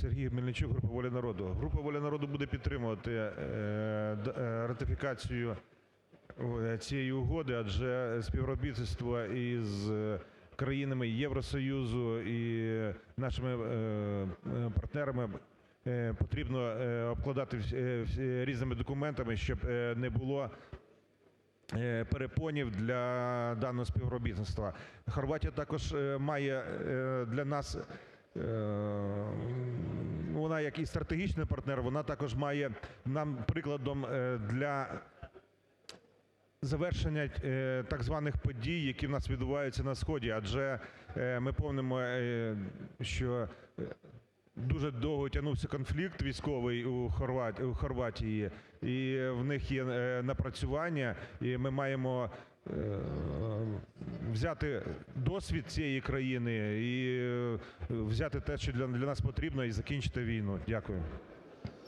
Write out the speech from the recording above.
Сергій Мельничук, група "Воля народу". Група "Воля народу" буде підтримувати е, е, ратифікацію цієї угоди, адже співробітництво із країнами Євросоюзу і нашими е, е, партнерами е, потрібно е, обкладати е, різними документами, щоб е, не було е, перепонів для даного співробітництва. Хорватія також е, має е, для нас, е, як і стратегічний партнер, вона також має нам прикладом е, для завершення е, так званих подій, які в нас відбуваються на сході. Адже е, ми е, що дуже довго тягнувся конфлікт військовий у Хорват- Хорватії, і в них є е, напрацювання, і ми маємо е, взяти досвід цієї країни і е, взяти те, що для нас потрібно, і закінчити війну. Дякую.